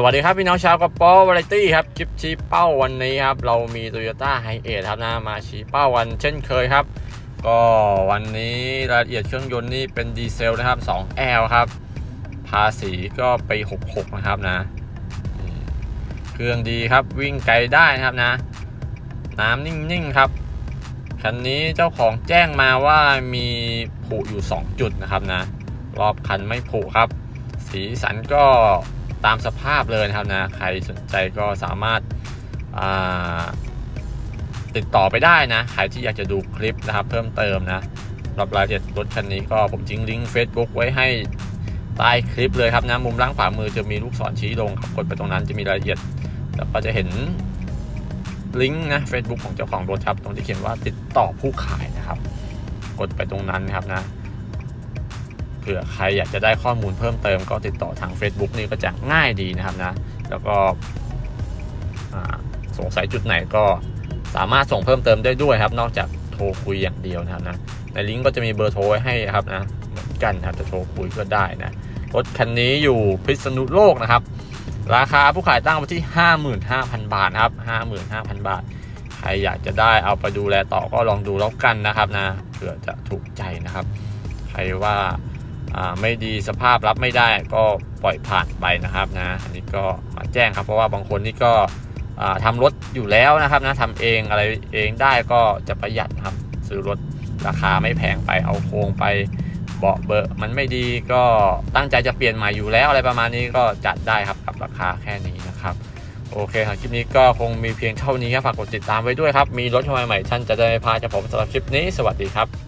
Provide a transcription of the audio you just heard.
สวัสดีครับ พี่น้องชาวกระป๋อวาไรตี้ครับคลิปชี้เป้าวันนี้ครับ เรามี Toyota h i เอทครับนะมาชี้เป้าวันเช่นเคยครับ ก็วันนี้รายละเอียดเครื่องยนต์นี่เป็นดีเซลนะครับ 2L ครับ ภาษีก็ไป 66 นะครับนะ เครื่องดีครับวิ่งไกลได้นะครับนะ น้ำนิ่งๆครับ คันนี้เจ้าของแจ้งมาว่ามีผุอยู่ 2 จุดนะครับนะ รอบคันไม่ผุครับ สีสันก็ ตามสภาพเลยนะครับนะใครสนใจก็สามารถาติดต่อไปได้นะใครที่อยากจะดูคลิปนะครับ เพิ่มเติมนะรับรายละเอียดรถคันนี้ก็ผมทิ้งลิงก์ Facebook ไว้ให้ใต้คลิปเลยครับนะมุมล่างขวามือจะมีลูกศรชี้ลงครับกดไปตรงนั้นจะมีรายละเอียด แล้วก็จะเห็นลิงก์นะ Facebook ของเจ้าของรถครับตรงที่เขียนว่าติดต่อผู้ขายนะครับ กดไปตรงนั้นนะครับนะ ผื่อใครอยากจะได้ข้อมูลเพิ่มเติมก็ติดต่อทาง Facebook นี่ก็จะง่ายดีนะครับนะ แล้วก็สงสัยจุดไหนก็สามารถส่งเพิ่มเติมได้ด้วยครับ นอกจากโทรคุยอย่างเดียวนะครับนะในลิงก์ก็จะมีเบอร์โทรไว้ให้ครับนะเหมือนกันครับจะโทรคุยก็ได้นะรถคันนี้อยู่พิษณุโลกนะครับ ราคาผู้ขายตั้งไว้ที่ 55,000 บาทนะครับ 55,000 บาท ใครอยากจะได้เอาไปดูแลต่อก็ลองดูแล้วกันนะครับนะเผื่อจะถูกใจนะครับ ใครว่า ไม่ดีสภาพรับไม่ได้ก็ปล่อยผ่านไปนะครับนะอันนี้ก็มาแจ้งครับเพราะว่าบางคนนี่ก็อ่าทำรถอยู่แล้วนะครับนะทำเองอะไรเองได้ก็จะประหยัดครับซื้อรถราคาไม่แพงไปเอาโครงไปเบาะเบอะมันไม่ดีก็ตั้งใจจะเปลี่ยนใหม่อยู่แล้วอะไรประมาณนี้ก็จัดได้ครับกับราคาแค่นี้นะครับโอเคครับคลิปนี้ก็คงมีเพียงเท่านี้ครับฝากกดติดตามไว้ด้วยครับ มีรถเข้ามาใหม่ท่านจะได้พาจากผมสำหรับคลิปนี้สวัสดีครับ